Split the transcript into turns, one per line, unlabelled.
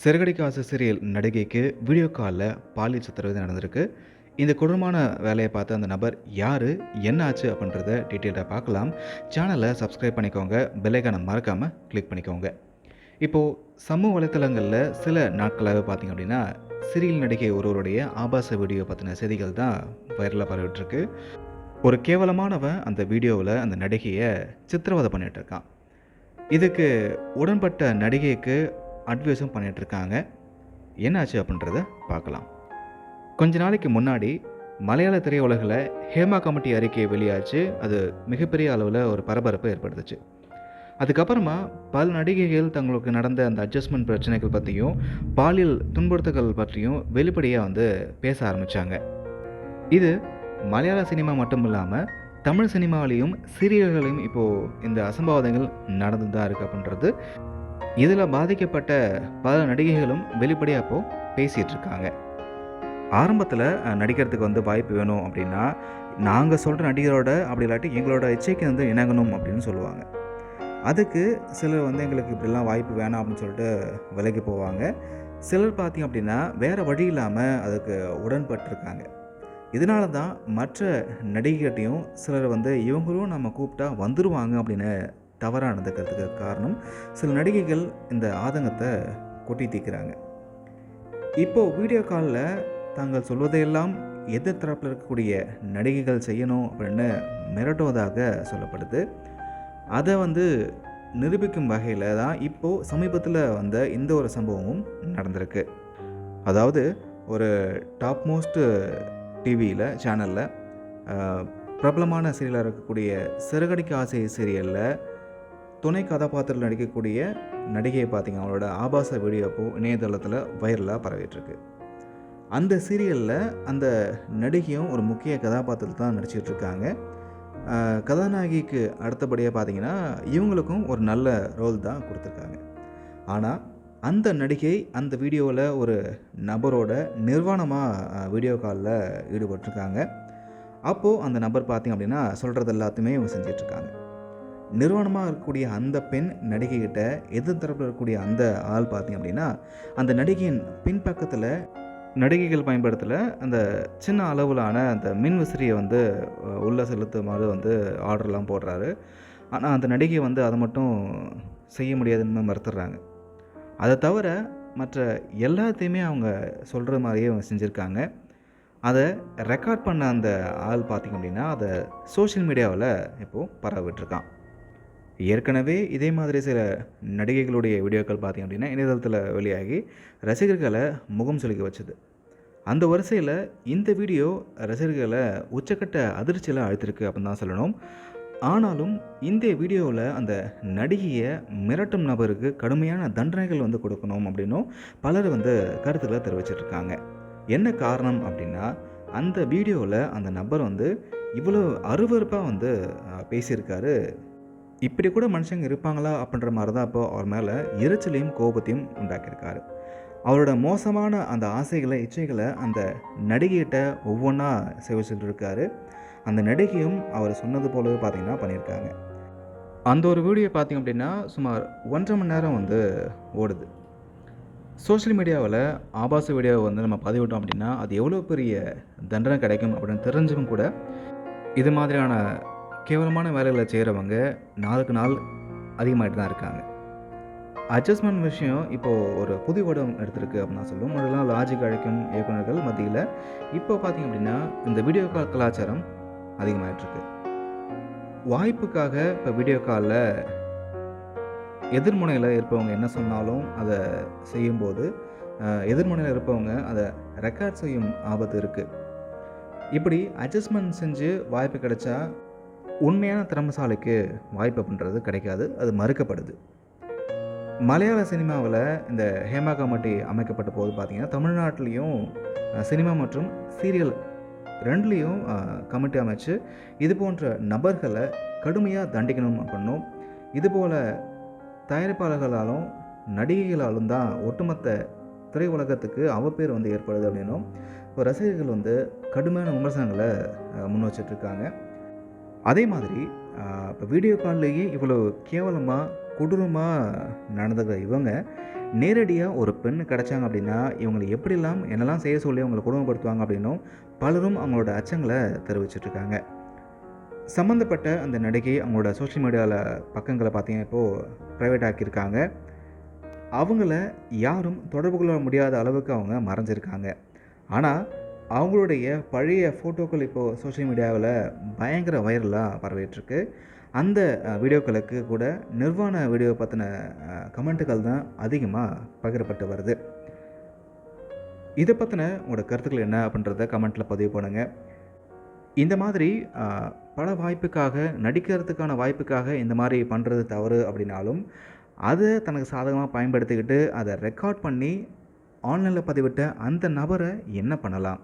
Siragadikka serial நடிகைக்கு video காலில் பாலியல் சித்திரவதை நடந்திருக்கு. இந்த கொடூரமான வேலையை பார்த்த அந்த நபர் யார்? என்ன ஆச்சு? அப்படின்றத டீட்டெயிலாக பார்க்கலாம். சேனலை சப்ஸ்கிரைப் பண்ணிக்கோங்க. பெல்லைக்கான மறக்காமல் கிளிக் பண்ணிக்கோங்க. இப்போது சமூக வலைத்தளங்களில் சில நாட்களாகவே பார்த்திங்க அப்படின்னா சிரியல் நடிகை ஒருவருடைய ஆபாச வீடியோ பற்றின செய்திகள் தான் வைரலாக பரவிட்டுருக்கு. ஒரு கேவலமானவன் அந்த வீடியோவில் அந்த நடிகையை சித்திரவதை பண்ணிகிட்ருக்கான் இருக்கான். இதுக்கு உடன்பட்ட நடிகைக்கு அட்வைஸும் பண்ணிகிட்ருக்காங்க இருக்காங்க என்னாச்சு அப்படின்றத பார்க்கலாம். கொஞ்ச நாளைக்கு முன்னாடி மலையாள திரையுலகில் ஹேமா கமிட்டி அறிக்கை வெளியாச்சு. அது மிகப்பெரிய அளவில் ஒரு பரபரப்பை ஏற்படுத்துச்சு. அதுக்கப்புறமா பல நடிகைகள் தங்களுக்கு நடந்த அந்த அட்ஜஸ்ட்மெண்ட் பிரச்சனைகள் பற்றியும் பாலியல் துன்புறுத்தல்கள் பற்றியும் வெளிப்படையாக வந்து பேச ஆரம்பித்தாங்க இது மலையாள சினிமா மட்டும் இல்லாமல் தமிழ் சினிமாவிலையும் சீரியல்களையும் இப்போது இந்த அசம்பாவிதங்கள் நடந்து தான் இருக்குது அப்படின்றது இதில் பாதிக்கப்பட்ட பல நடிகைகளும் வெளிப்படையாக இப்போது பேசிகிட்டு இருக்காங்க ஆரம்பத்தில் நடிக்கிறதுக்கு வந்து வாய்ப்பு வேணும் அப்படின்னா நாங்கள் சொல்கிற நடிகரோட அப்படி இல்லாட்டி எங்களோட இச்சைக்கு வந்து இணங்கணும் அப்படின்னு சொல்லுவாங்க. அதுக்கு சிலர் வந்து எங்களுக்கு இப்படிலாம் வாய்ப்பு வேணாம் அப்படின்னு சொல்லிட்டு விலகி போவாங்க. சிலர் பார்த்தீங்க அப்படின்னா வேறு வழி இல்லாமல் அதுக்கு உடன்பட்டிருக்காங்க. இதனால தான் மற்ற நடிகைகிட்டையும் சிலர் வந்து இவங்களும் நம்ம கூப்பிட்டா வந்துடுவாங்க அப்படின்னு தவறாக நடந்துக்கிறதுக்கு காரணம். சில நடிகைகள் இந்த ஆதங்கத்தை கொட்டி தீர்க்கிறாங்க. இப்போது வீடியோ காலில் தாங்கள் சொல்வதையெல்லாம் எதிர் தரப்பில் இருக்கக்கூடிய நடிகைகள் செய்யணும் அப்படின்னு மிரட்டுவதாக சொல்லப்படுது. அதை வந்து நிரூபிக்கும் வகையில் தான் இப்போது சமீபத்தில் வந்த இந்த ஒரு சம்பவமும் நடந்திருக்கு. அதாவது ஒரு டாப் மோஸ்ட்டு டிவியில் சேனலில் பிரபலமான சீரியலாக இருக்கக்கூடிய சிறகடிக்க ஆசை சீரியலில் துணை கதாபாத்திரத்தில் நடிக்கக்கூடிய நடிகையை பார்த்தீங்க. அவங்களோட ஆபாச வீடியோப்போ இணையதளத்தில் வைரலாக பரவிட்டுருக்கு. அந்த சீரியலில் அந்த நடிகையும் ஒரு முக்கிய கதாபாத்திரத்தில் தான் நடிச்சிட்ருக்காங்க. கதாநாயகிக்கு அடுத்தபடியாக பார்த்தீங்கன்னா இவங்களுக்கும் ஒரு நல்ல ரோல் தான் கொடுத்துருக்காங்க. ஆனால் அந்த நடிகை அந்த வீடியோவில் ஒரு நபரோட நிர்வாணமாக வீடியோ காலில் ஈடுபட்டிருக்காங்க. அப்போது அந்த நபர் பார்த்தீங்க அப்படின்னா சொல்கிறது எல்லாத்தையுமே இவங்க செஞ்சிட்ருக்காங்க. நிறுவனமாக இருக்கக்கூடிய அந்த பெண் நடிகைகிட்ட எதிர் தரப்பில் இருக்கக்கூடிய அந்த ஆள் பார்த்தீங்க அப்படின்னா அந்த நடிகையின் பின்பக்கத்தில் நடிகைகள் பயன்படுத்தல அந்த சின்ன அளவிலான அந்த மின் விசிறியை வந்து உள்ளே செலுத்துமாறு வந்து ஆர்டர்லாம் போடுறாரு. ஆனால் அந்த நடிகை வந்து அதை மட்டும் செய்ய முடியாதுன்னு மறுத்துடுறாங்க அதை தவிர மற்ற எல்லாத்தையுமே அவங்க சொல்கிற மாதிரியே அவங்க செஞ்சுருக்காங்க. அதை ரெக்கார்ட் பண்ண அந்த ஆள் பார்த்திங்க அப்படின்னா அதை சோஷியல் மீடியாவில் இப்போது பரவிட்டுருக்கான் ஏற்கனவே இதே மாதிரி சில நடிகைகளுடைய வீடியோக்கள் பார்த்திங்க அப்படின்னா இணையதளத்தில் வெளியாகி ரசிகர்களை முகம் சுளிக்க வச்சது. அந்த வரிசையில் இந்த வீடியோ ரசிகர்களை உச்சக்கட்ட அதிர்ச்சியில் அழுத்திருக்கு அப்படின்னு தான் சொல்லணும். ஆனாலும் இந்த வீடியோவில் அந்த நடிகையை மிரட்டும் நபருக்கு கடுமையான தண்டனைகள் வந்து கொடுக்கணும் அப்படின்னும் பலர் வந்து கருத்துக்களை தெரிவிச்சிட்ருக்காங்க. என்ன காரணம் அப்படின்னா அந்த வீடியோவில் அந்த நபர் வந்து இவ்வளோ அருவருப்பாக வந்து பேசியிருக்காரு இப்படி கூட மனுஷங்க இருப்பாங்களா அப்படின்ற மாதிரி தான் அப்போ அவர் மேலே எரிச்சலையும் கோபத்தையும் உண்டாக்கியிருக்காரு. அவரோட மோசமான அந்த ஆசைகளை இச்சைகளை அந்த நடிகையிட்ட ஒவ்வொன்றா செவிச்சுட்டு இருக்காரு. அந்த நடிகையும் அவர் சொன்னது போலவே பார்த்தீங்கன்னா பண்ணியிருக்காங்க. அந்த ஒரு வீடியோ பார்த்தீங்க அப்படின்னா சுமார் ஒன்றரை மணி நேரம் வந்து ஓடுது. சோஷியல் மீடியாவில் ஆபாச வீடியோவை வந்து நம்ம பதிவிட்டோம் அப்படின்னா அது எவ்வளோ பெரிய தண்டனை கிடைக்கும் அப்படின்னு தெரிஞ்சும் கூட இது மாதிரியான கேவலமான வேலைகளை செய்கிறவங்க நாளுக்கு நாள் அதிகமாகிட்டு தான் இருக்காங்க. அட்ஜஸ்ட்மெண்ட் விஷயம் இப்போது ஒரு புது வடம் எடுத்திருக்கு அப்படின்னு சொல்லுவோம் அதெல்லாம் லாஜிக் அழைக்கும் இயக்குநர்கள் மத்தியில் இப்போ பார்த்தீங்க அப்படின்னா இந்த வீடியோ கால் கலாச்சாரம் அதிகமாகிட்டுருக்கு வாய்ப்புக்காக இப்போ வீடியோ காலில் எதிர்முனையில் இருப்பவங்க என்ன சொன்னாலும் அதை செய்யும்போது எதிர்முனையில் இருப்பவங்க அதை ரெக்கார்ட் செய்யும் ஆபத்து இருக்குது இப்படி அட்ஜஸ்ட்மெண்ட் செஞ்சு வாய்ப்பு கிடைச்சா உண்மையான திறமசாலிக்கு வாய்ப்பு அப்படின்றது கிடைக்காது அது மறுக்கப்படுது. மலையாள சினிமாவில் இந்த ஹேமா கமிட்டி அமைக்கப்பட்ட போது பார்த்திங்கன்னா தமிழ்நாட்டிலையும் சினிமா மற்றும் சீரியல் ரெண்டுலேயும் கமிட்டி அமைச்சு இது போன்ற நபர்களை கடுமையாக தண்டிக்கணும் அப்படின்னும் இதுபோல் தயாரிப்பாளர்களாலும் நடிகைகளாலும் தான் ஒட்டுமொத்த திரையுலகத்துக்கு அவப்பேர் வந்து ஏற்படுது அப்படின்னும் இப்போ ரசிகர்கள் வந்து கடுமையான விமர்சனங்களை முன் வச்சிட்ருக்காங்க. அதே மாதிரி இப்போ வீடியோ கால்லேயே இவ்வளோ கேவலமாக கொடூரமாக நடந்துக்கிற இவங்க நேரடியாக ஒரு பெண் கிடச்சாங்க அப்படின்னா இவங்களை எப்படிலாம் என்னெல்லாம் செய்ய சொல்லி அவங்களை குடும்பப்படுத்துவாங்க அப்படின்னும் பலரும் அவங்களோட அச்சங்களை தெரிவிச்சிட்ருக்காங்க. சம்மந்தப்பட்ட அந்த நடிகை அவங்களோட சோஷியல் மீடியாவில் பக்கங்களை பார்த்தீங்கன்னா இப்போது ப்ரைவேட் ஆக்கியிருக்காங்க. அவங்கள யாரும் தொடர்பு கொள்ள முடியாத அளவுக்கு அவங்க மறைஞ்சிருக்காங்க. ஆனால் அவங்களுடைய பழைய ஃபோட்டோக்கள் இப்போது சோஷியல் மீடியாவில் பயங்கர வைரலாக பரவிட்டுருக்கு. அந்த வீடியோக்களுக்கு கூட நிர்வாண வீடியோ பற்றின கமெண்ட்டுகள் தான் அதிகமாக பகிரப்பட்டு வருது. இதை பற்றின உங்களோட கருத்துக்கள் என்ன அப்படின்றத கமெண்ட்டில் பதிவு பண்ணுங்கள் இந்த மாதிரி பல வாய்ப்புக்காக நடிக்கிறதுக்கான வாய்ப்புக்காக இந்த மாதிரி பண்ணுறது தவறு அப்படின்னாலும் அதை தனக்கு சாதகமாக பயன்படுத்திக்கிட்டு அதை ரெக்கார்ட் பண்ணி ஆன்லைனில் பதிவிட்ட அந்த நபரை என்ன பண்ணலாம்?